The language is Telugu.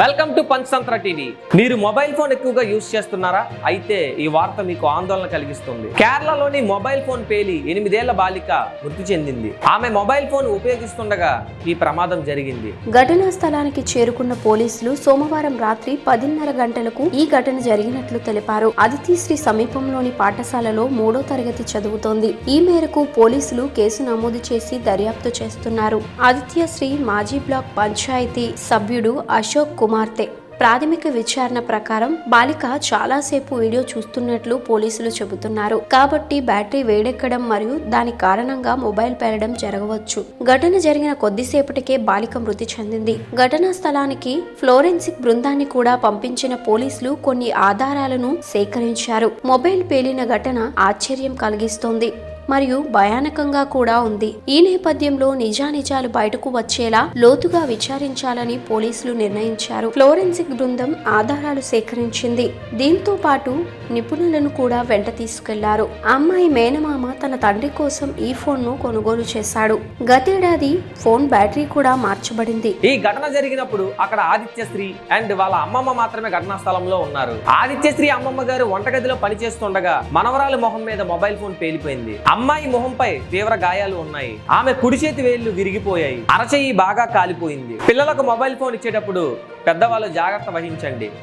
Welcome to Panchatantra TV. మీరు మొబైల్ ఫోన్ ఎక్కువగా యూజ్ చేస్తున్నారా? అయితే ఈ వార్త మీకు ఆందోళన కలిగిస్తుంది. కేరళలోని మొబైల్ ఫోన్ పేలి ఎనిమిదేళ్ళ బాలిక మృతి చెందింది. ఆమె మొబైల్ ఫోన్ ఉపయోగిస్తుండగా ఈ ప్రమాదం జరిగింది. ఘటనా స్థలానికి చేరుకున్న పోలీసులు సోమవారం రాత్రి పదిన్నర గంటలకు ఈ ఘటన జరిగినట్లు తెలిపారు. అదితిశ్రీ సమీపంలోని పాఠశాలలో మూడో తరగతి చదువుతోంది. ఈ మేరకు పోలీసులు కేసు నమోదు చేసి దర్యాప్తు చేస్తున్నారు. ఆదిత్యశ్రీ మాజీ బ్లాక్ పంచాయతీ సభ్యుడు అశోక్ కుమార్తె. ప్రాథమిక విచారణ ప్రకారం బాలిక చాలాసేపు వీడియో చూస్తున్నట్లు పోలీసులు చెబుతున్నారు. కాబట్టి బ్యాటరీ వేడెక్కడం మరియు దాని కారణంగా మొబైల్ పేలడం జరగవచ్చు. ఘటన జరిగిన కొద్దిసేపటికే బాలిక మృతి చెందింది. ఘటనా స్థలానికి ఫ్లోరెన్సిక్ బృందాన్ని కూడా పంపించిన పోలీసులు కొన్ని ఆధారాలను సేకరించారు. మొబైల్ పేలిన ఘటన ఆశ్చర్యం కలిగిస్తోంది. మరియు భయానకంగా కూడా ఉంది. ఈ నేపథ్యంలో నిజానిజాలు బయటకు వచ్చేలా లోతుగా విచారించాలని పోలీసులు నిర్ణయించారు. ఫ్లోరెన్సిక్ బృందం ఆధారాలు సేకరించింది. దీంతో పాటు నిపుణులను కూడా వెంట తీసుకెళ్ళారు. అమ్మాయి మేనమామ తన తండ్రి కోసం ఈ ఫోన్ను కొనుగోలు చేశాడు. గతేడాది ఫోన్ బ్యాటరీ కూడా మార్చబడింది. ఈ ఘటన జరిగినప్పుడు అక్కడ ఆదిత్యశ్రీ అండ్ వాళ్ళ అమ్మమ్మ మాత్రమే ఘటనా స్థలంలో ఉన్నారు ఆదిత్యశ్రీ అమ్మమ్మ గారు వంటగదిలో పనిచేస్తుండగా మనవరాలు మొహం మీద మొబైల్ ఫోన్ పేలిపోయింది. అమ్మాయి మొహంపై తీవ్ర గాయాలు ఉన్నాయి. ఆమె కుడి చేతి వేళ్ళు విరిగిపోయాయి. అరచేయి బాగా కాలిపోయింది. పిల్లలకు మొబైల్ ఫోన్ ఇచ్చేటప్పుడు పెద్దవాళ్ళు జాగ్రత్త వహించండి.